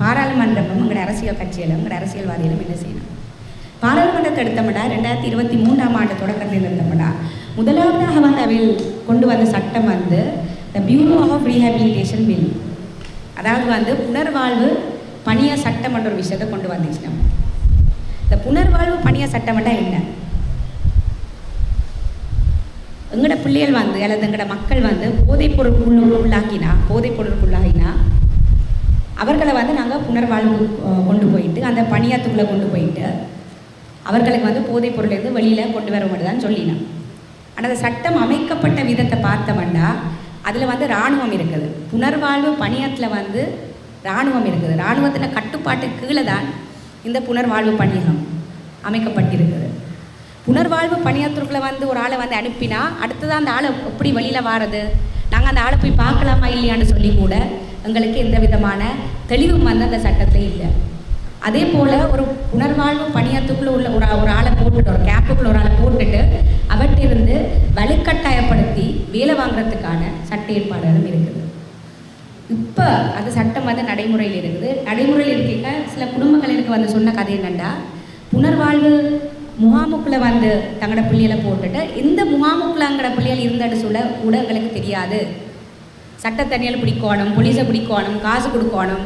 பாராளுமன்றமும் எங்களோட அரசியல் கட்சியிலும் எங்களோட அரசியல்வாதிகளும் என்ன செய்யணும்? பாராளுமன்றத்தை எடுத்தோம்னா ரெண்டாயிரத்தி இருபத்தி மூன்றாம் ஆண்டு தொடக்கத்தில் இருந்தோம்னா முதலாவதாக வந்து அவையில் கொண்டு வந்த சட்டம் வந்து the bureau of rehabilitation bill அதாவது வந்து புனர்வாழ்வு பணிய சட்டம் என்ற ஒரு விஷயத்தை கொண்டு வந்துச்சு நம்ம இந்த புனர்வாழ்வு பணிய சட்டம்னா என்ன? எங்களோட பிள்ளைகள் வந்து அல்லது எங்களோட மக்கள் வந்து போதைப் பொருட்குள்ள உள்ளாக்கினா போதைப் பொருளுக்குள்ளாகினா அவர்களை வந்து நாங்கள் புனர்வாழ்வு கொண்டு போயிட்டு அந்த பணியாத்துக்குள்ளே கொண்டு போயிட்டு அவர்களுக்கு வந்து போதைப் பொருள்லேருந்து வெளியில் கொண்டு வர மட்டும் தான் சொல்லினோம் ஆனால் அந்த சட்டம் அமைக்கப்பட்ட விதத்தை பார்த்தோம்னா அதில் வந்து இராணுவம் இருக்குது. புனர்வாழ்வு பணியத்தில் வந்து இராணுவம் இருக்குது. இராணுவத்தில் கட்டுப்பாட்டு கீழே தான் இந்த புனர்வாழ்வு பணியகம் அமைக்கப்பட்டிருக்குது. புனர்வாழ்வு பணியாற்றுக்குள்ள வந்து ஒரு ஆளை வந்து அனுப்பினா அடுத்ததான் அந்த ஆளை எப்படி வெளியில் வாரது? நாங்கள் அந்த ஆளை போய் பார்க்கலாமா இல்லையான்னு சொல்லி கூட எங்களுக்கு எந்த விதமான தெளிவும் வந்து அந்த சட்டத்தில் இல்லை. அதே போல் ஒரு புனர்வாழ்வு பணியத்துக்குள்ளே உள்ள ஒரு ஒரு ஆளை போட்டுட்டு ஒரு கேப்புக்குள்ள ஒரு ஆளை போட்டுட்டு அவற்றிருந்து வலுக்கட்டாயப்படுத்தி வேலை வாங்குறதுக்கான சட்ட ஏற்பாடுகளும் இருக்குது. இப்போ அந்த சட்டம் வந்து நடைமுறையில் இருக்குது. நடைமுறையில் இருக்க சில குடும்பங்களுக்கு வந்து சொன்ன கதை என்னென்னா புனர்வாழ்வு முகாமுக்குள்ளே வந்து தங்களோட பிள்ளைகளை போட்டுட்டு இந்த முகாமுக்குள்ள அங்கட பிள்ளைகள் இருந்தன்னு சொல்ல கூட எங்களுக்கு தெரியாது. சட்டத்தனியால் பிடிக்கணும் போலீஸை பிடிக்கணும் காசு கொடுக்கணும்.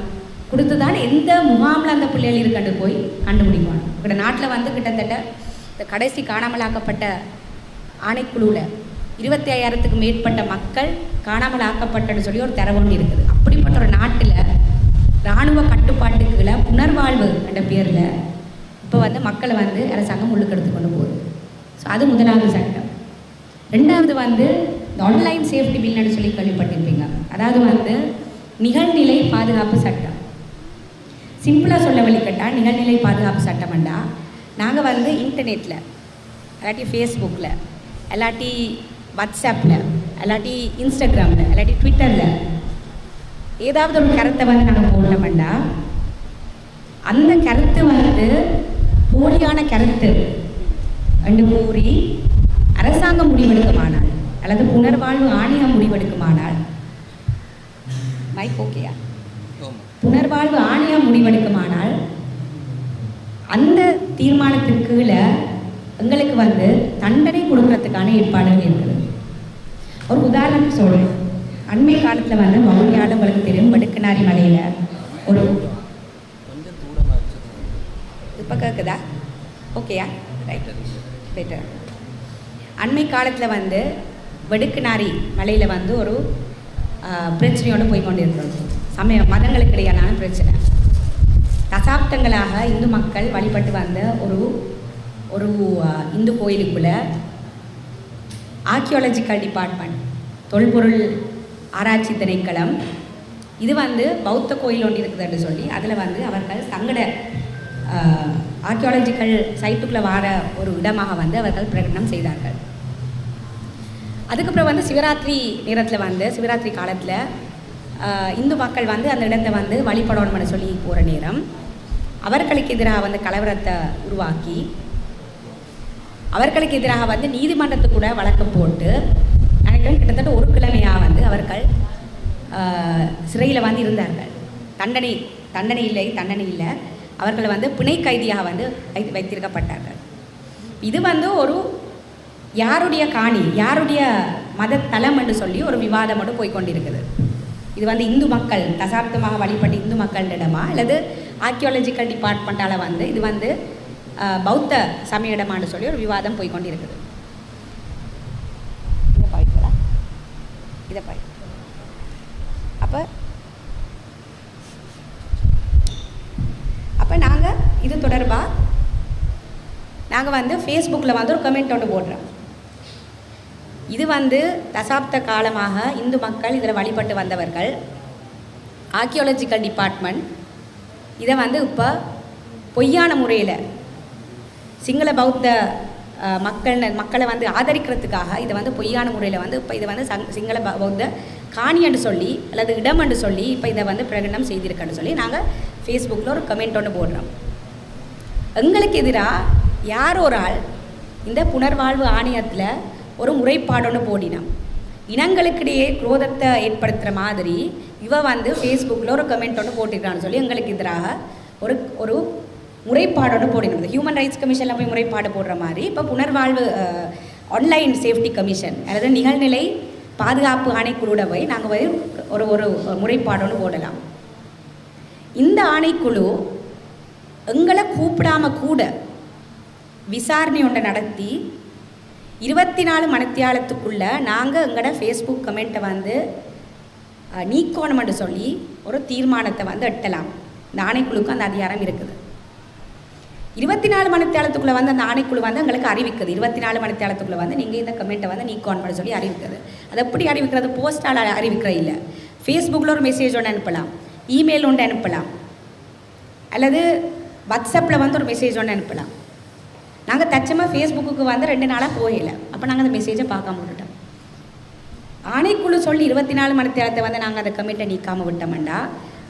கொடுத்து தான் எந்த முகாமில் அந்த பிள்ளைகள் இருக்கண்டு போய் கண்டுபிடிக்கணும். இக்கட நாட்டில் வந்து கிட்டத்தட்ட இந்த கடைசி காணாமலாக்கப்பட்ட ஆணைக்குழுவில் இருபத்தி ஐயாயிரத்துக்கு மேற்பட்ட மக்கள் காணாமல் ஆக்கப்பட்டன்னு சொல்லி ஒரு தரவு ஒன்று இருக்குது. அப்படிப்பட்ட ஒரு நாட்டில் இராணுவ கட்டுப்பாட்டுக்குள்ள புனர்வாழ்வு என்ற பேரில் இப்போ வந்து மக்களை வந்து அரசாங்கம் முழுக்கெடுத்து கொண்டு போகுது. ஸோ அது முதலாவது சட்டம். ரெண்டாவது வந்து இந்த ஆன்லைன் சேஃப்டி பில்னு சொல்லி கேள்விப்பட்டிருப்பீங்க. அதாவது வந்து நிகழ்நிலை பாதுகாப்பு சட்டம். சிம்பிளாக சொல்ல வழிக்கட்டால் நிகழ்நிலை பாதுகாப்பு சட்டம்ண்டா நாங்கள் வந்து இன்டர்நெட்டில் இல்லாட்டி ஃபேஸ்புக்கில் இல்லாட்டி வாட்ஸ்அப்பில் இல்லாட்டி இன்ஸ்டாகிராமில் இல்லாட்டி ட்விட்டரில் ஏதாவது ஒரு கருத்தை வந்து நாங்கள் போடணும்டா அந்த கருத்து வந்து போலியான கருத்து என்று கூறி அரசாங்கம் முடிவெடுக்குமானால் அல்லது புனர்வாழ்வு ஆணையம் முடிவெடுக்குமானால்? மைக் ஓகேயா புனர்வாழ்வு ஆணையம் முடிவெடுக்குமானால் அந்த தீர்மானத்திற்கு கீழே எங்களுக்கு வந்து தண்டனை கொடுக்கறதுக்கான ஏற்பாடுகள் இருக்குது. ஒரு உதாரணத்துக்கு சொல்கிறேன் அண்மை காலத்தில் வந்து மவுண்டியால் உங்களுக்கு தெரியும் வடுக்கனாரி மலையில் ஒரு இப்போ கேட்குதா ஓகேயா ரைட் பெட்டர் அண்மை காலத்தில் வந்து வெடுக்குநாரி மலையில் வந்து ஒரு பிரச்சனையோடு போய் கொண்டு இருக்கிறோம் சமய மதங்களுக்கு இடையிலான பிரச்சனை. தசாப்தங்களாக இந்து மக்கள் வழிபட்டு வந்த ஒரு ஒரு இந்து கோயிலுக்குள்ளே ஆர்கியாலஜிக்கல் டிபார்ட்மெண்ட் தொல்பொருள் ஆராய்ச்சி திணைக்களம் இது வந்து பௌத்த கோயில் ஒன்று இருக்குதுன்னு சொல்லி அதில் வந்து அவர்கள் சங்கட ஆர்கியாலஜிக்கல் சைட்டுக்குள்ளே வார ஒரு இடமாக வந்து அவர்கள் பிரகடனம் செய்தார்கள். அதுக்கப்புறம் வந்து சிவராத்திரி நேரத்தில் வந்து சிவராத்திரி காலத்தில் இந்து மக்கள் வந்து அந்த இடத்தை வந்து வழிபடணும்னு சொல்லி போகிற நேரம். அவர்களுக்கு எதிராக வந்து கலவரத்தை உருவாக்கி அவர்களுக்கு எதிராக வந்து நீதிமன்றத்துக்கு கூட வழக்கு போட்டு நினைக்கிறேன் கிட்டத்தட்ட ஒரு கிழமையாக வந்து அவர்கள் சிறையில் வந்து இருந்தார்கள். தண்டனை தண்டனை இல்லை தண்டனை இல்லை. அவர்கள் வந்து பிணை கைதியாக வந்து வைத்திருக்கப்பட்டார்கள். இது வந்து ஒரு யாருடைய காணி யாருடைய மத தலம் என்று சொல்லி ஒரு விவாதம் மட்டும் போய்கொண்டிருக்குது இது வந்து இந்து மக்கள் தசாப்தமாக வழிபட்ட இந்து மக்களிடமா அல்லது ஆர்கியாலஜிக்கல் டிபார்ட்மெண்ட்டால் வந்து இது வந்து பௌத்த சமய இடமான்னு சொல்லி ஒரு விவாதம் போய்கொண்டிருக்குது இதை பாய்க்கலாம் இதை பாய் அப்போ அப்போ நாங்கள் இது தொடர்பாக நாங்கள் வந்து ஃபேஸ்புக்கில் வந்து ஒரு கமெண்ட் ஒன்று போடுறோம். இது வந்து தசாப்த காலமாக இந்து மக்கள் இதில் வழிபட்டு வந்தவர்கள். ஆர்கியாலஜிக்கல் டிபார்ட்மெண்ட் இதை வந்து இப்போ பொய்யான முறையில் சிங்கள பௌத்த மக்கள் மக்களை வந்து ஆதரிக்கிறதுக்காக இதை வந்து பொய்யான முறையில் வந்து இப்போ இதை வந்து சங் சிங்கள பௌத்த காணி என்று சொல்லி அல்லது இடம் என்று சொல்லி இப்போ இதை வந்து பிரகடனம் செய்திருக்கன்னு சொல்லி நாங்கள் ஃபேஸ்புக்கில் ஒரு கமெண்ட் ஒன்று போடுறோம். எங்களுக்கு எதிராக யார் ஒரு ஆள் இந்த புனர்வாழ்வு ஆணையத்தில் ஒரு முறைப்பாடுன்னு போடினான். இனங்களுக்கிடையே குரோதத்தை ஏற்படுத்துகிற மாதிரி இவ வந்து ஃபேஸ்புக்கில் ஒரு கமெண்ட் ஒன்று போட்டிருக்கான்னு சொல்லி எங்களுக்கு எதிராக ஒரு ஒரு முறைப்பாடு ஒன்று போட்டிருந்தது ஹியூமன் ரைட்ஸ் கமிஷனில் போய் முறைப்பாடு போடுற மாதிரி இப்போ புனர்வாழ்வு ஆன்லைன் சேஃப்டி கமிஷன் அதாவது நிகழ்நிலை பாதுகாப்பு ஆணைக்குழுட போய் நாங்கள் போய் ஒரு ஒரு முறைப்பாடு ஒன்று போடலாம். இந்த ஆணைக்குழு எங்களை கூப்பிடாம கூட விசாரணை ஒன்றை நடத்தி இருபத்தி நாலு மணித்தியாலத்துக்குள்ளே நாங்கள் எங்களோட ஃபேஸ்புக் கமெண்ட்டை வந்து நீக்கோணம்னு சொல்லி ஒரு தீர்மானத்தை வந்து எட்டலாம். இந்த ஆணைக்குழுக்கும் அந்த அதிகாரம் இருக்குது. இருபத்தி நாலு மணித்தியாலத்துக்குள்ளே வந்து அந்த ஆணைக்குழு வந்து எங்களுக்கு அறிவிக்குது. இருபத்தி நாலு மணித்தியாலத்துக்குள்ளே வந்து நீங்கள் இந்த கமெண்ட்டை வந்து நீக்கணும்னு சொல்லி அறிவிக்கிறது அது எப்படி அறிவிக்கிறது? போஸ்டால் அறிவிக்கிற இல்லை. ஃபேஸ்புக்கில் ஒரு மெசேஜ் ஒன்று அனுப்பலாம். இமெயில் ஒன்று அனுப்பலாம். அல்லது வாட்ஸ்அப்பில் வந்து ஒரு மெசேஜ் ஒன்று அனுப்பலாம். நாங்கள் தச்சமாக ஃபேஸ்புக்கு வந்து ரெண்டு நாளாக போகல. அப்போ நாங்கள் அந்த மெசேஜை பார்க்காம விட்டுட்டோம். ஆணைக்குழு சொல்லி இருபத்தி நாலு மணி நேரத்தை வந்து நாங்கள் அந்த கமிட்டை நீக்காமல் விட்டோம்டா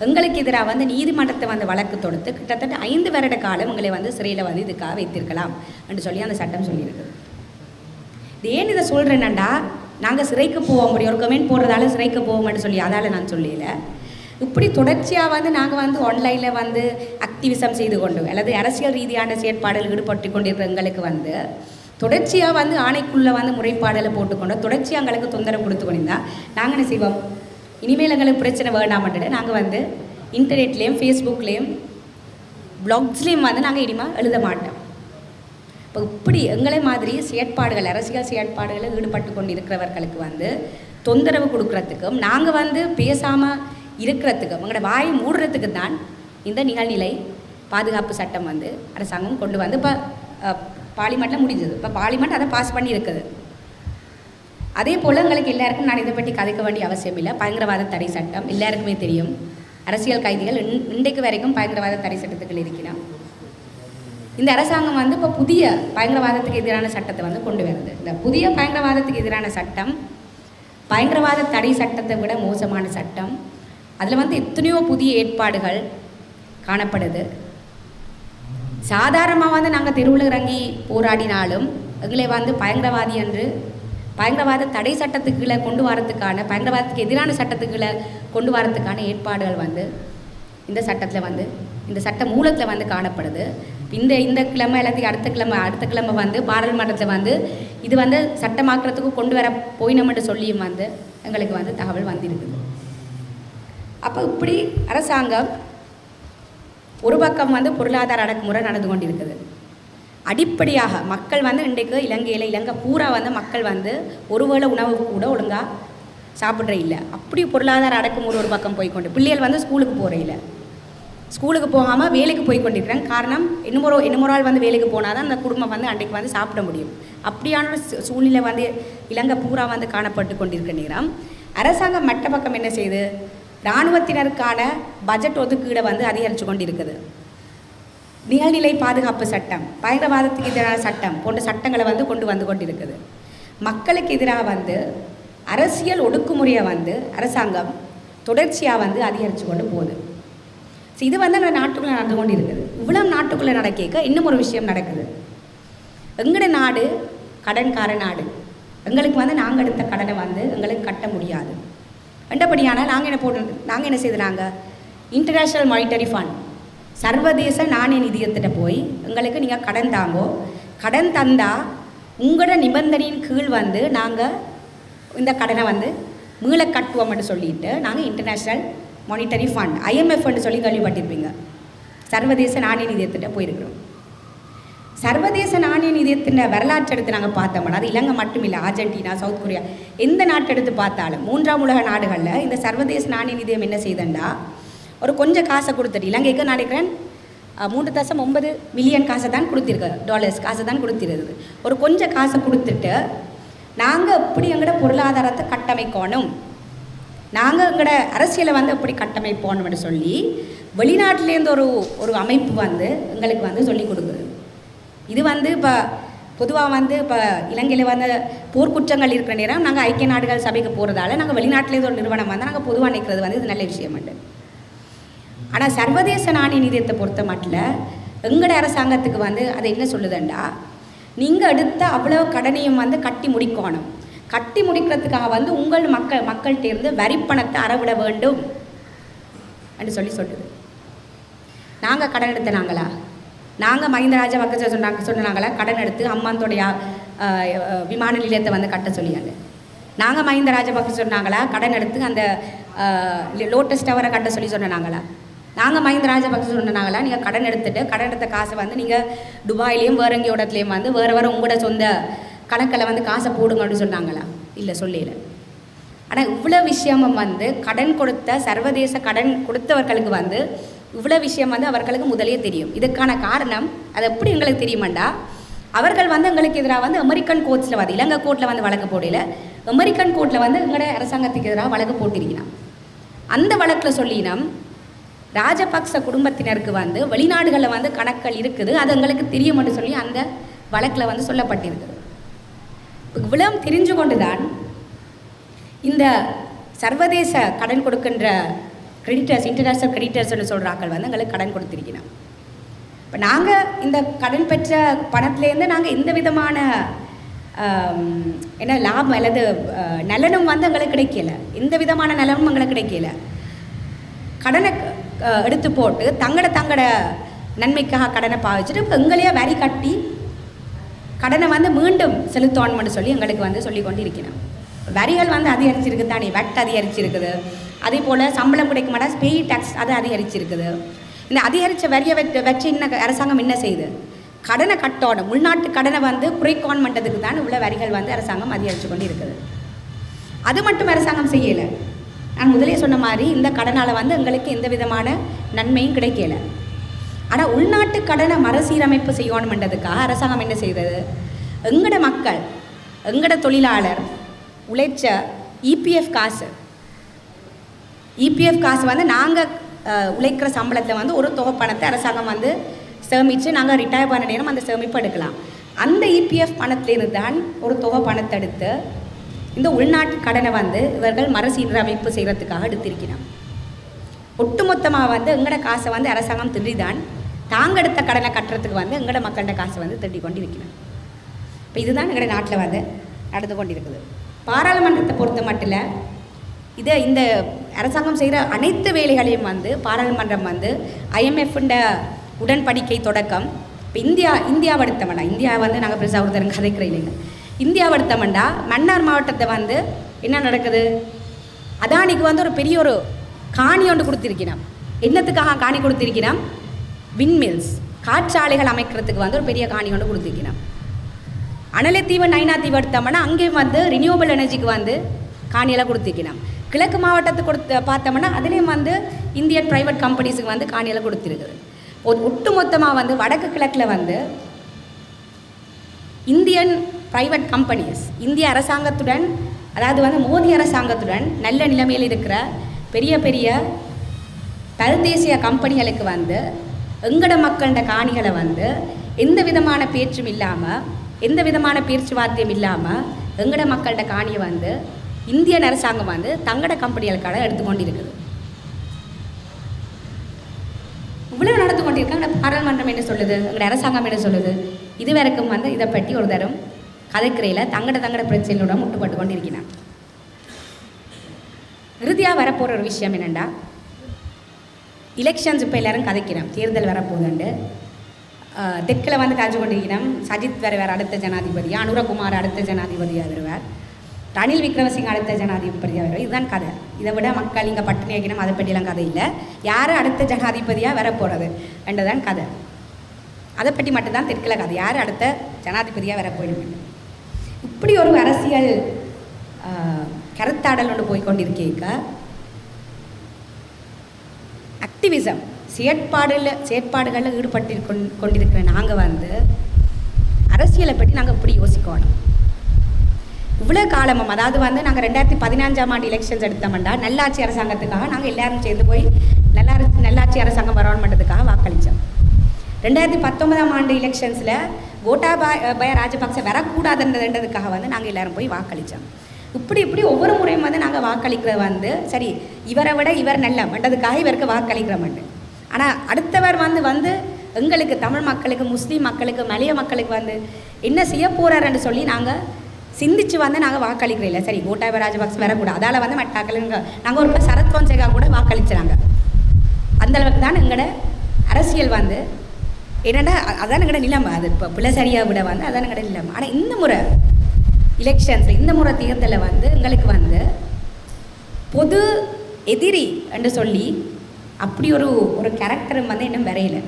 எங்களுக்கு எதிராக வந்து நீதிமன்றத்தை வந்து வழக்கு தொடுத்து கிட்டத்தட்ட ஐந்து வருட காலம் உங்களை வந்து சிறையில் வந்து இதுக்காக வைத்திருக்கலாம் என்று சொல்லி அந்த சட்டம் சொல்லியிருக்குது இது ஏன் இதை சொல்கிறேன்னாண்டா நாங்கள் சிறைக்கு போக முடியும் ஒரு கமெண்ட் போடுறதால சிறைக்கு போவோம்னு சொல்லி அதால் நான் சொல்லல. இப்படி தொடர்ச்சியாக வந்து நாங்கள் வந்து ஆன்லைனில் வந்து அக்டிவிசம் செய்து கொண்டு அல்லது அரசியல் ரீதியான செயற்பாடுகள் ஈடுபட்டு கொண்டிருக்கிற எங்களுக்கு வந்து தொடர்ச்சியாக வந்து ஆணைக்குள்ளே வந்து முறைப்பாடலை போட்டுக்கொண்டு தொடர்ச்சியாக எங்களுக்கு தொந்தரவு கொடுத்து கொண்டிருந்தா நாங்கள் என்ன செய்வோம்? இனிமேல் எங்களுக்கு பிரச்சனை வேண்டாமட்டு நாங்கள் வந்து இன்டர்நெட்லேயும் ஃபேஸ்புக்லேயும் ப்ளாக்ஸ்லேயும் வந்து நாங்கள் இனிமேல் எழுத மாட்டோம். இப்போ இப்படி எங்களை மாதிரி செயற்பாடுகள் அரசியல் செயற்பாடுகளில் ஈடுபட்டு கொண்டு இருக்கிறவர்களுக்கு வந்து தொந்தரவு கொடுக்குறதுக்கும் நாங்கள் வந்து பேசாமல் இருக்கிறதுக்கு உங்களோட வாயை மூடுறதுக்கு தான் இந்த நிகழ்நிலை பாதுகாப்பு சட்டம் வந்து அரசாங்கம் கொண்டு வந்து இப்போ பார்லிமெண்ட்டில் முடிஞ்சது. இப்போ பார்லிமெண்ட் அதை பாஸ் பண்ணி இருக்குது அதே போல் எங்களுக்கு எல்லாருக்கும் நான் இதை பற்றி கதைக்க வேண்டிய அவசியம் இல்லை. பயங்கரவாத தடை சட்டம் எல்லாருக்குமே தெரியும். அரசியல் கைதிகள் இன்- இன்றைக்கு வரைக்கும் பயங்கரவாத தடை சட்டத்துக்குள் இருக்கிறோம் இந்த அரசாங்கம் வந்து இப்போ புதிய பயங்கரவாதத்துக்கு எதிரான சட்டத்தை வந்து கொண்டு வருது. இந்த புதிய பயங்கரவாதத்துக்கு எதிரான சட்டம் பயங்கரவாத தடை சட்டத்தை விட மோசமான சட்டம். அதில் வந்து எத்தனையோ புதிய ஏற்பாடுகள் காணப்படுது. சாதாரணமாக வந்து நாங்கள் தெருவில் இறங்கி போராடினாலும் எங்களை வந்து பயங்கரவாதி என்று பயங்கரவாத தடை சட்டத்துக்குள்ளே கொண்டு வரத்துக்கான பயங்கரவாதத்துக்கு எதிரான சட்டத்துக்குள்ளே கொண்டு வரத்துக்கான ஏற்பாடுகள் வந்து இந்த சட்டத்தில் வந்து இந்த சட்ட மூலத்தில் வந்து காணப்படுது. இந்த இந்த கிழமை எல்லாத்தையும் அடுத்த கிழமை அடுத்த கிழமை வந்து பாராளுமன்றத்தில் வந்து இது வந்து சட்டமாக்குறதுக்கு கொண்டு வர போயினோம்னு சொல்லியும் வந்து எங்களுக்கு வந்து தகவல் வந்திருக்குது. அப்போ இப்படி அரசாங்கம் ஒரு பக்கம் வந்து பொருளாதார அடக்குமுறை நடந்து கொண்டிருக்குது. அடிப்படையாக மக்கள் வந்து இன்றைக்கு இலங்கையில் இலங்கை பூரா வந்து மக்கள் வந்து ஒருவேளை உணவு கூட ஒழுங்காக சாப்பிட்ற இல்லை. அப்படி பொருளாதார அடக்குமுறை ஒரு பக்கம் போய்க்கொண்டு பிள்ளைகள் வந்து ஸ்கூலுக்கு போகிற இல்லை. ஸ்கூலுக்கு போகாமல் வேலைக்கு போய் கொண்டிருக்கிறாங்க காரணம் இன்னும் ஒரு ஆள் வந்து வேலைக்கு போனால் தான் அந்த குடும்பம் வந்து அன்றைக்கு வந்து சாப்பிட முடியும். அப்படியான ஒரு சூ- சூழ்நிலை வந்து இலங்கை பூரா வந்து காணப்பட்டு கொண்டிருக்க நேரம். அரசாங்கம் மற்ற பக்கம் என்ன செய்யுது இராணுவத்தினருக்கான பட்ஜெட் ஒதுக்கீடை வந்து அதிகரித்து கொண்டிருக்குது. நிகழ்நிலை பாதுகாப்பு சட்டம் பயங்கரவாதத்துக்கு எதிரான சட்டம் போன்ற சட்டங்களை வந்து கொண்டு வந்து கொண்டிருக்குது. மக்களுக்கு எதிராக வந்து அரசியல் ஒடுக்குமுறையை வந்து அரசாங்கம் தொடர்ச்சியாக வந்து அதிகரித்து கொண்டு போகுது. So இது வந்து அந்த நாட்டுக்குள்ளே நடந்து கொண்டு இருக்குது இவ்வளோ நாட்டுக்குள்ளே நடக்க இன்னும் ஒரு விஷயம் நடக்குது. எங்களோட நாடு கடன்கார நாடு. எங்களுக்கு வந்து நாங்கள் எடுத்த கடனை வந்து எங்களுக்கு கட்ட முடியாது. ரெண்டபடியான நாங்கள் என்ன போட்டு நாங்கள் என்ன செய்தாங்க இன்டர்நேஷ்னல் மானிட்டரி ஃபண்ட் சர்வதேச நாணய நிதியத்திட்ட போய் எங்களுக்கு நீங்கள் கடன் தாங்கோ. கடன் தந்தால் உங்களோட நிபந்தனையின் கீழ் வந்து நாங்கள் இந்த கடனை வந்து மீள கட்டுவோம்னு சொல்லிட்டு நாங்கள் இன்டர்நேஷ்னல் மானிட்டரி ஃபண்ட் ஐஎம்எஃப்னு சொல்லி கேள்விப்பட்டிருப்பீங்க. சர்வதேச நாணய நிதியத்திட்ட போயிருக்கிறோம். சர்வதேச நாணய நிதியத்தின் வரலாற்று எடுத்து நாங்கள் பார்த்தோம்னா அது இலங்கை மட்டும் இல்லை அர்ஜென்டினா சவுத் கொரியா எந்த நாட்டை எடுத்து பார்த்தாலும். மூன்றாம் உலக நாடுகளில் இந்த சர்வதேச நாணய நிதியம் என்ன செய்தண்டா ஒரு கொஞ்சம் காசை கொடுத்துட்டு இலங்கைக்கு நினைக்கிறேன் மூன்று தசம் ஒன்பது மில்லியன் காசை தான் கொடுத்துருக்கு டாலர்ஸ் காசை தான் கொடுத்திருக்குது. ஒரு கொஞ்சம் காசை கொடுத்துட்டு நாங்கள் எப்படி எங்களோட பொருளாதாரத்தை கட்டமைக்கணும்? நாங்கள் எங்களோட அரசியலை வந்து எப்படி கட்டமைப்போம்னு சொல்லி வெளிநாட்டிலேருந்து ஒரு ஒரு அமைப்பு வந்து எங்களுக்கு வந்து சொல்லி கொடுக்குது. இது வந்து இப்போ பொதுவாக வந்து இப்போ இலங்கையில் வந்து போர்க்குற்றங்கள் இருக்கிற நேரம் நாங்கள் ஐக்கிய நாடுகள் சபைக்கு போகிறதால நாங்கள் வெளிநாட்டிலேயே ஒரு நிறுவனம் வந்து நாங்கள் பொதுவாக நிற்கிறது வந்து இது நல்ல விஷயம் உண்டு. ஆனால் சர்வதேச நாணய நிதியத்தை பொறுத்த மட்டும் எங்களோட அரசாங்கத்துக்கு வந்து அதை என்ன சொல்லுதுண்டா? நீங்கள் எடுத்த அவ்வளோ கடனையும் வந்து கட்டி முடிக்கணும். கட்டி முடிக்கிறதுக்காக வந்து உங்கள் மக்கள் மக்கள்கிட்ட இருந்து வரிப்பணத்தை அறவிட வேண்டும். என்று சொல்லி சொல்லுது. நாங்கள் கடன் எடுத்த நாங்களா? நாங்கள் மஹிந்த ராஜபக்ச சொன்னாங்க சொன்னாங்களா கடன் எடுத்து அம்மாந்தோடைய விமான நிலையத்தை வந்து கட்ட சொல்லியாங்க. நாங்கள் மஹிந்த ராஜபக்ச சொன்னாங்களா கடன் எடுத்து அந்த லோட்டஸ் டவரை கட்ட சொல்லி சொன்னாங்களா நாங்கள் மஹிந்த ராஜபக்ச சொன்னாங்களா நீங்கள் கடன் எடுத்துட்டு கடன் எடுத்த காசை வந்து நீங்கள் துபாயிலையும் வேற இடத்துலையும் வந்து வேறு வேறு உங்களோட சொந்த கணக்கில் வந்து காசை போடுங்க அப்படின்னு சொன்னாங்களா. இல்லை சொல்லல. ஆனால் இவ்வளோ விஷயமும் வந்து கடன் கொடுத்த சர்வதேச கடன் கொடுத்தவர்களுக்கு வந்து இவ்வளோ விஷயம் வந்து அவர்களுக்கு முதலே தெரியும். இதுக்கான காரணம் அது எப்படி எங்களுக்கு தெரியுமாண்டா? அவர்கள் வந்து எங்களுக்கு எதிராக வந்து அமெரிக்கன் கோர்ட்ஸில் வந்து இலங்கை கோர்ட்டில் வந்து வழக்கு போடல. அமெரிக்கன் கோர்ட்டில் வந்து எங்களோட அரசாங்கத்துக்கு எதிராக வழக்கு போட்டிருக்கிறான். அந்த வழக்கில் சொல்லினோம் ராஜபக்ச குடும்பத்தினருக்கு வந்து வெளிநாடுகளில் வந்து கணக்கள் இருக்குது அது எங்களுக்கு தெரியும்னு சொல்லி அந்த வழக்கில் வந்து சொல்லப்பட்டிருக்குது இவ்வளவு தெரிஞ்சு கொண்டுதான் இந்த சர்வதேச கடன் கொடுக்கின்ற கிரெடிட்டர்ஸ் இன்டர்நேஷ்னல் கிரெடிட்டர்ஸ்னு சொல்கிறாக்கள் வந்து எங்களுக்கு கடன் கொடுத்திருக்கிறோம் இப்போ நாங்கள் இந்த கடன் பெற்ற பணத்துலேருந்து நாங்கள் எந்த விதமான என்ன லாபம் அல்லது நலனும் வந்து எங்களுக்கு கிடைக்கல. எந்த விதமான நலனும் எங்களுக்கு கிடைக்கல. கடனை எடுத்து போட்டு தங்கட தங்கட நன்மைக்காக கடனை பாவிச்சுட்டு இப்போ எங்களையே வரி கட்டி கடனை வந்து மீண்டும் செலுத்தணும்னு சொல்லி எங்களுக்கு வந்து சொல்லி கொண்டு இருக்கிறோம் வரிகள் வந்து அதிகரிச்சிருக்கு தானே வட் அதிகரிச்சிருக்குது. அதே போல் சம்பளம் கிடைக்க மாட்டா பேய் டேக்ஸ் அதை அதிகரிச்சிருக்குது. இந்த அதிகரித்த வரியை வச்சு வச்சு இன்ன அரசாங்கம் என்ன செய்யுது? கடனை கட்டணும். உள்நாட்டு கடனை வந்து குறைக்கோன் பண்ணுறதுக்கு தான் உள்ள வரிகள் வந்து அரசாங்கம் அதிகரித்து கொண்டு இருக்குது அது மட்டும் அரசாங்கம் செய்யலை. நான் முதலே சொன்ன மாதிரி இந்த கடனால் வந்து எங்களுக்கு எந்த விதமான நன்மையும் கிடைக்கல. ஆனால் உள்நாட்டு கடனை மறுசீரமைப்பு செய்யணுமென்றதுக்காக அரசாங்கம் என்ன செய்தது? எங்களோட மக்கள் எங்கட தொழிலாளர் உழைச்ச இபிஎஃப் காசு இபிஎஃப் காசு வந்து நாங்கள் உழைக்கிற சம்பளத்தில் வந்து ஒரு தொகை பணத்தை அரசாங்கம் வந்து சேமித்து நாங்கள் ரிட்டையர் பண்ண நேரம் அந்த சேமிப்பு எடுக்கலாம். அந்த இபிஎஃப் பணத்திலிருந்து தான் ஒரு தொகை பணத்தை எடுத்து இந்த உள்நாட்டு கடனை வந்து இவர்கள் மறுசீரமைப்பு செய்கிறதுக்காக எடுத்திருக்கிறான் ஒட்டுமொத்தமாக வந்து எங்களோட காசை வந்து அரசாங்கம் திருடிதான் தாங்க எடுத்த கடனை கட்டுறதுக்கு வந்து எங்களோட மக்கள்கிட்ட காசை வந்து திருடி கொண்டு இருக்கிறான் இப்போ இதுதான் எங்களோட நாட்டில் வந்து நடந்து கொண்டிருக்குது. பாராளுமன்றத்தை பொறுத்த மட்டும் இதை இந்த அரசாங்கம் செய்கிற அனைத்து வேலைகளையும் வந்து பாராளுமன்றம் வந்து ஐஎம்எஃப்ண்ட உடன்படிக்கை தொடக்கம். இப்போ இந்தியா இந்தியாவை எடுத்தோம்னா இந்தியா வந்து நாங்கள் பெருசாக ஒருத்தரும் கதைக்கிற இல்லைங்க. இந்தியாவை எடுத்தோம்னா மன்னார் மாவட்டத்தை வந்து என்ன நடக்குது? அதானிக்கு வந்து ஒரு பெரிய ஒரு காணி ஒன்று கொடுத்துருக்கிறோம். என்னத்துக்காக காணி கொடுத்துருக்கிறோம்? விண்மில்ஸ் காற்றாலைகள் அமைக்கிறதுக்கு வந்து ஒரு பெரிய காணி ஒன்று கொடுத்திருக்கிறோம். அனலத்தீவு தீவு எடுத்தோம்னா அங்கேயும் வந்து ரினியூவபிள் எனர்ஜிக்கு வந்து காணியெல்லாம் கொடுத்துருக்கிறோம். கிழக்கு மாவட்டத்தை கொடுத்து பார்த்தோம்னா அதுலேயும் வந்து இந்தியன் ப்ரைவேட் கம்பெனிஸுக்கு வந்து காணியில் கொடுத்துருக்குது. ஒரு ஒட்டுமொத்தமாக வந்து வடக்கு கிழக்கில் வந்து இந்தியன் ப்ரைவேட் கம்பெனிஸ் இந்திய அரசாங்கத்துடன் அதாவது வந்து மோடி அரசாங்கத்துடன் நல்ல நிலைமையில் இருக்கிற பெரிய பெரிய பல்தேசிய கம்பெனிகளுக்கு வந்து எங்கட மக்கள்கிட்ட காணிகளை வந்து எந்த விதமான பேச்சும் இல்லாமல் எந்த விதமான பேச்சுவார்த்தையும் இல்லாமல் எங்கட மக்கள்கிட்ட காணியை வந்து இந்தியன் அரசாங்கம் வந்து தங்கட கம்பெனிகளுக்காக எடுத்துக்கொண்டு இருக்குது இவ்வளோ நடந்து கொண்டிருக்காங்க. பாராளுமன்றம் என்ன சொல்லுது? எங்களுடைய அரசாங்கம் என்ன சொல்லுது? இது வரைக்கும் வந்து இதை பற்றி ஒரு தரம் கதைக்கிறையில் தங்கட தங்கட பிரச்சனையோட முட்டுப்பட்டு கொண்டிருக்கிறான் இறுதியாக வரப்போகிற ஒரு விஷயம் என்னென்னா எலெக்ஷன்ஸ் இப்போ எல்லாரும் கதைக்கிறோம். தேர்தல் வரப்போகுதுண்டு. தெற்கில் வந்து காய்ச்சி கொண்டிருக்கிறோம் சஜித் வருவார் அடுத்த ஜனாதிபதி அனுரகுமார் அடுத்த ஜனாதிபதியாக வருவார். ரணில் விக்ரமசிங்க அடுத்த ஜனாதிபதியாக வரும். இதுதான் கதை. இதை விட மக்கள் இங்கே பட்டினி வைக்கணும் அதை பற்றிலாம் கதை இல்லை. யார் அடுத்த ஜனாதிபதியாக வரப்போகிறது என்றதான் கதை. அதை பற்றி மட்டும்தான் தெற்கில் கதை. யார் அடுத்த ஜனாதிபதியாக வரப்போயிடும் இப்படி ஒரு அரசியல் கருத்தாடல் ஒன்று போய்கொண்டிருக்கேக்க ஆக்டிவிசம் செயற்பாடில் செயற்பாடுகளில் ஈடுபட்டு கொண் கொண்டிருக்கிற நாங்கள் வந்து அரசியலை பற்றி நாங்கள் இப்படி யோசிக்கணும். இவ்வளோ காலமும் அதாவது வந்து நாங்கள் ரெண்டாயிரத்தி பதினஞ்சாம் ஆண்டு எலெக்ஷன்ஸ் எடுத்தோம்டா நல்லாட்சி அரசாங்கத்துக்காக நாங்கள் எல்லாரும் சேர்ந்து போய் நல்லா நல்லாட்சி அரசாங்கம் வரணும் பண்ணுறதுக்காக வாக்களித்தோம் ரெண்டாயிரத்தி பத்தொன்பதாம் ஆண்டு எலெக்ஷன்ஸில் கோட்டாபாய் பய ராஜபக்ச வரக்கூடாதுன்றதுக்காக வந்து நாங்கள் எல்லோரும் போய் வாக்களித்தோம் இப்படி இப்படி ஒவ்வொரு முறையும் வந்து நாங்கள் வாக்களிக்கிறது வந்து சரி இவரை விட இவர் நல்ல மண்டதுக்காக இவருக்கு வாக்களிக்கிற மாட்டேன் ஆனால் அடுத்தவர் வந்து வந்து எங்களுக்கு தமிழ் மக்களுக்கு முஸ்லீம் மக்களுக்கு மலைய மக்களுக்கு வந்து என்ன செய்ய போகிறாருன்னு சொல்லி நாங்கள் சிந்திச்சு வந்து நாங்கள் வாக்களிக்கிறோம் இல்லை. சரி கோட்டாபய ராஜபக்ஸ் வரக்கூடாது. அதால் வந்து மட்டாக்கள் நாங்கள் ஒரு சரத் பொன்சேகா கூட வாக்களிச்சுறாங்க அந்த அளவுக்கு தான் எங்களோட அரசியல் வந்து என்னடா அதான் எங்களோட நிலைமை. அது இப்போ பிள்ளைசரியாக விட வந்து அதான் எங்களோட நிலைமை. ஆனால் இந்த முறை எலெக்ஷன்ஸில் இந்த முறை தேர்தலில் வந்து எங்களுக்கு வந்து பொது எதிரி என்று சொல்லி அப்படி ஒரு ஒரு கேரக்டரும் வந்து இன்னும் வரையில.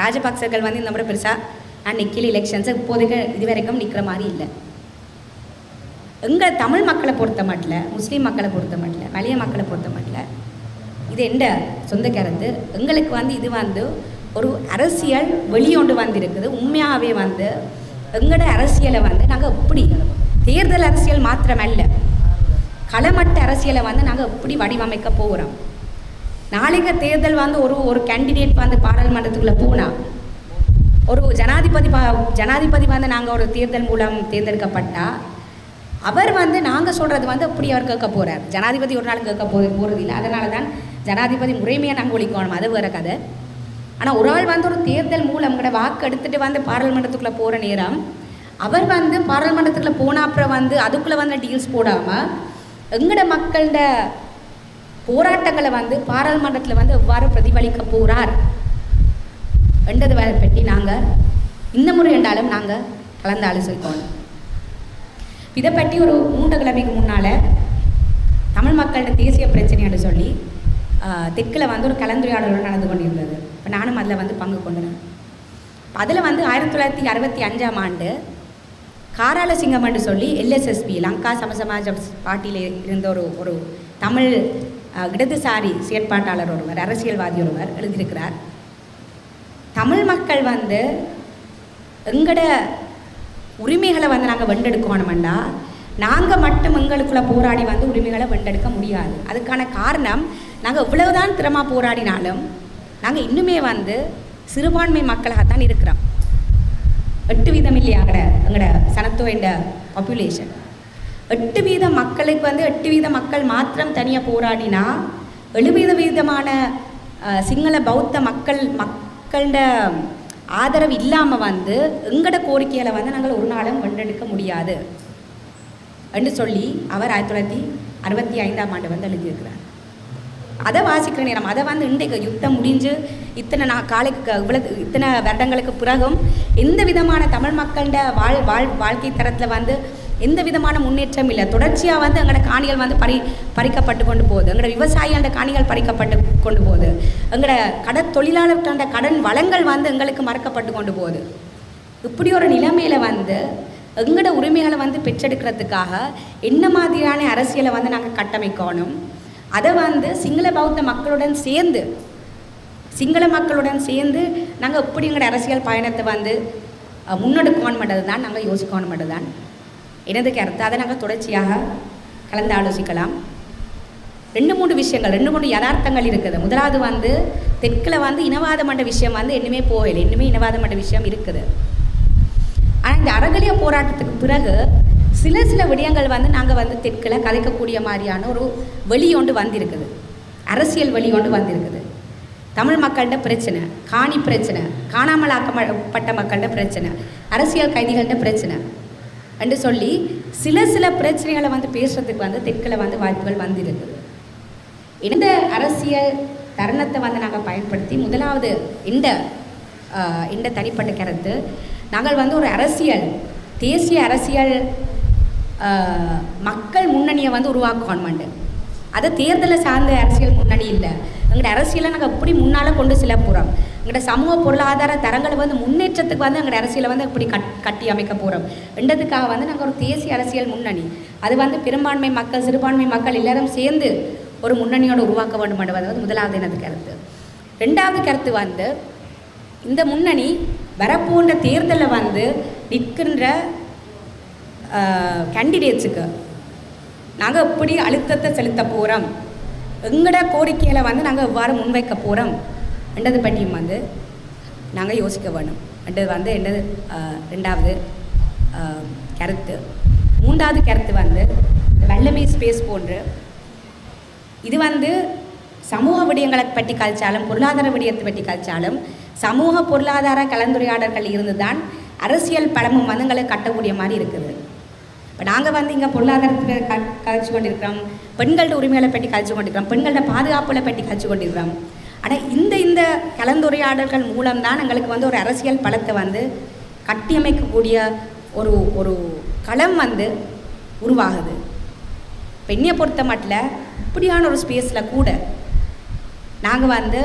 ராஜபக்சர்கள் வந்து இந்த முறை பெருசாக நான் நிற்கல எலெக்ஷன்ஸை இப்போதைக்கு இது வரைக்கும் நிற்கிற மாதிரி இல்லை. எங்கள் தமிழ் மக்களை பொறுத்த மாட்டில் முஸ்லீம் மக்களை பொறுத்த மாட்டில் மலைய மக்களை பொறுத்த மாட்டில் இது எந்த சொந்த கருத்து எங்களுக்கு வந்து இது வந்து ஒரு அரசியல் வெளியொண்டு வந்திருக்குது. உண்மையாகவே வந்து எங்களோட அரசியலை வந்து நாங்கள் எப்படி தேர்தல் அரசியல் மாத்திரமல்ல களமட்ட அரசியலை வந்து நாங்கள் எப்படி வடிவமைக்க போகிறோம் நாளைக்கு தேர்தல் வந்து ஒரு ஒரு கேண்டிடேட் வந்து பாராளுமன்றத்துக்குள்ளே போனால் ஒரு ஜனாதிபதி பா ஜனாதிபதி வந்து நாங்கள் ஒரு தேர்தல் மூலம் தேர்ந்தெடுக்கப்பட்டால் அவர் வந்து நாங்கள் சொல்கிறது வந்து அப்படி அவர் கேட்க போகிறார் ஜனாதிபதி ஒரு நாள் கேட்க போ போகிறது இல்லை அதனால தான் ஜனாதிபதி முறைமையாக நாங்கள் ஒழிக்கணும். அது வேறு கதை. ஆனால் ஒரு ஆள் வந்து ஒரு தேர்தல் மூலம் கூட வாக்கு எடுத்துகிட்டு வந்து பாராளுமன்றத்துக்குள்ளே போகிற நேரம் அவர் வந்து பாராளுமன்றத்துக்குள்ளே போன அப்புறம் வந்து அதுக்குள்ளே வந்து டீல்ஸ் போடாமல் எங்கட மக்கள்கிட்ட போராட்டங்களை வந்து பாராளுமன்றத்தில் வந்து எவ்வாறு பிரதிபலிக்க போகிறார் என்றது வேலை பற்றி நாங்கள் இந்த முறை என்றாலும் நாங்கள் கலந்து ஆலோசிக்கணும் இதை பற்றி ஒரு மூன்று கிழமைக்கு முன்னால் தமிழ் மக்களோட தேசிய பிரச்சனைன்னு சொல்லி தெற்கில் வந்து ஒரு கலந்துரையாடல் நடந்து கொண்டிருந்தது. இப்போ நானும் அதில் வந்து பங்கு கொண்டேன் அதில் வந்து ஆயிரத்தி தொள்ளாயிரத்தி அறுபத்தி அஞ்சாம் ஆண்டு காரால சிங்கம்னு சொல்லி எல்எஸ்எஸ்பி லங்கா சமசமாஜ பாட்டியில் இருந்த ஒரு ஒரு தமிழ் இடதுசாரி செயற்பாட்டாளர் ஒருவர் அரசியல்வாதி ஒருவர் எழுதியிருக்கிறார். தமிழ் மக்கள் வந்து எங்கட உரிமைகளை வந்து நாங்கள் வெண்டெடுக்கணுமெண்டா நாங்கள் மட்டும் எங்களுக்குள்ளே போராடி வந்து உரிமைகளை வெண்டெடுக்க முடியாது. அதுக்கான காரணம் நாங்கள் இவ்வளவுதான் திறமாக போராடினாலும் நாங்கள் இன்னுமே வந்து சிறுபான்மை மக்களாகத்தான் இருக்கிறோம். எட்டு வீதம் இல்லையா அங்கட எங்கட என்ற பாப்புலேஷன் எட்டு வீத மக்களுக்கு வந்து எட்டு வீத மக்கள் மாத்திரம் தனியாக போராடினா எழுபது வீதமான சிங்கள பௌத்த மக்கள் மக்கள்கிட்ட ஆதரவு இல்லாமல் வந்து எங்களோட கோரிக்கையில் வந்து நாங்கள் ஒரு நாளும் வென்றெடுக்க முடியாது என்று சொல்லி அவர் ஆயிரத்தி தொள்ளாயிரத்தி அறுபத்தி ஐந்தாம் ஆண்டு வந்து எழுதியிருக்கிறார். அதை வாசிக்கிற நேரம் அதை வந்து இன்றைக்கு யுத்தம் முடிஞ்சு இத்தனை நான் காலைக்கு இவ்வளவு இத்தனை வருடங்களுக்கு பிறகும் எந்த விதமான தமிழ் மக்கள்கிட்ட வாழ் வாழ் வாழ்க்கை தரத்தில் வந்து எந்த விதமான முன்னேற்றம் இல்லை. தொடர்ச்சியாக வந்து எங்களோட காணிகள் வந்து பறி பறிக்கப்பட்டு கொண்டு போகுது. எங்களோட விவசாயிகளோட காணிகள் பறிக்கப்பட்டு கொண்டு போகுது. எங்களோட கட தொழிலாளர்களோட கடன் வளங்கள் வந்து எங்களுக்கு மறக்கப்பட்டு கொண்டு போகுது. இப்படி ஒரு நிலைமையில் வந்து எங்களோட உரிமைகளை வந்து பெற்றெடுக்கிறதுக்காக என்ன மாதிரியான அரசியலை வந்து நாங்கள் கட்டமைக்கணும்? அதை வந்து சிங்கள பௌத்த மக்களுடன் சேர்ந்து சிங்கள மக்களுடன் சேர்ந்து நாங்கள் எப்படி எங்களோட அரசியல் பயணத்தை வந்து முன்னெடுக்கணும் மட்டும் தான் நாங்கள் யோசிக்கணும் மட்டும் தான். என்னதுக்கு அர்த்தம் அதை நாங்கள் தொடர்ச்சியாக கலந்து ஆலோசிக்கலாம். ரெண்டு மூணு விஷயங்கள் ரெண்டு மூணு யதார்த்தங்கள் இருக்குது. முதலாவது வந்து தெற்கில் வந்து இனவாதம் விஷயம் வந்து இன்னுமே போகலை. இன்னுமே இனவாதம் விஷயம் இருக்குது. ஆனால் இந்த அறகலிய போராட்டத்துக்கு பிறகு சில சில விடயங்கள் வந்து நாங்கள் வந்து தெற்கில் கதைக்கக்கூடிய மாதிரியான ஒரு வெளியொண்டு ஒன்று வந்திருக்குது. அரசியல் வெளியொண்டு ஒன்று வந்திருக்குது. தமிழ் மக்கள்கிட்ட பிரச்சனை காணி பிரச்சனை காணாமல் ஆக்கப்பட்ட மக்கள்கிட்ட பிரச்சனை அரசியல் கைதிகள்கிட்ட பிரச்சனை. என்று சொல்லி சில சில பிரச்சனைகளை வந்து பேசுறதுக்கு வந்து தெற்கில் வந்து வாய்ப்புகள் வந்திருக்குது இந்த அரசியல் தருணத்தை வந்து நாங்கள் பயன்படுத்தி முதலாவது இந்த இந்த தனிப்பட்ட கருத்து நாங்கள் வந்து ஒரு அரசியல் தேசிய அரசியல் மக்கள் முன்னணியை வந்து உருவாக்கணுமாண்டு அது தேர்தலை சார்ந்த அரசியல் முன்னணி இல்லை. எங்களோட அரசியலை நாங்கள் எப்படி முன்னால் கொண்டு செல்ல போகிறோம் எங்களோட சமூக பொருளாதார தரங்களை வந்து முன்னேற்றத்துக்கு வந்து எங்களோட அரசியலை வந்து இப்படி கட் கட்டி அமைக்க போகிறோம் என்றதுக்காக வந்து நாங்கள் ஒரு தேசிய அரசியல் முன்னணி. அது வந்து பெரும்பான்மை மக்கள் சிறுபான்மை மக்கள் எல்லாரும் சேர்ந்து ஒரு முன்னணியோடு உருவாக்க வேண்டும் என்பது வந்து முதலாவது எனது கருத்து. ரெண்டாவது கருத்து வந்து இந்த முன்னணி வரப்போன்ற தேர்தலில் வந்து நிற்கின்ற கேண்டிடேட்ஸுக்கு நாங்கள் எப்படி அழுத்தத்தை செலுத்த போகிறோம் எங்களோட கோரிக்கையில் வந்து நாங்கள் எவ்வாறு முன்வைக்க போகிறோம் ரெண்டாவது பட்டியும் வந்து நாங்கள் யோசிக்க வேணும். என்றது வந்து என்னது ரெண்டாவது கருத்து. மூன்றாவது கருத்து வந்து வெள்ளமை ஸ்பேஸ் போன்று இது வந்து சமூக விடயங்களை பற்றி கழிச்சாலும் பொருளாதார விடயத்தை பற்றி கழிச்சாலும் சமூக பொருளாதார கலந்துரையாடல்கள் இருந்து தான் அரசியல் படமும் வந்து கட்டக்கூடிய மாதிரி இருக்குது. இப்போ நாங்கள் வந்து இங்கே பொருளாதாரத்தில் க கழிச்சு கொண்டிருக்கிறோம் பெண்களோட உரிமைகளை பற்றி கழிச்சு கொண்டிருக்கிறோம் பெண்களோட பாதுகாப்புகளை பற்றி கழிச்சு கொண்டிருக்கிறோம். ஆனால் இந்த இந்த கலந்துரையாடல்கள் மூலம்தான் எங்களுக்கு வந்து ஒரு அரசியல் பலத்தை வந்து கட்டியமைக்கக்கூடிய ஒரு ஒரு களம் வந்து உருவாகுது. பெண்ணை பொறுத்த மட்டில் இப்படியான ஒரு ஸ்பேஸில் கூட நாங்கள் வந்து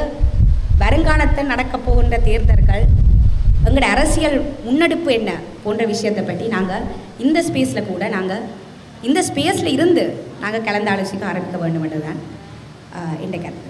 வருங்காலத்தில் நடக்க போகின்ற தேர்தல்கள் எங்களோட அரசியல் முன்னெடுப்பு என்ன போன்ற விஷயத்தை பற்றி நாங்கள் இந்த ஸ்பேஸில் கூட நாங்கள் இந்த ஸ்பேஸில் இருந்து நாங்கள் கலந்து ஆலோசிக்க ஆரம்பிக்க வேண்டும் என்றுதான் ஆஹ், கருத்து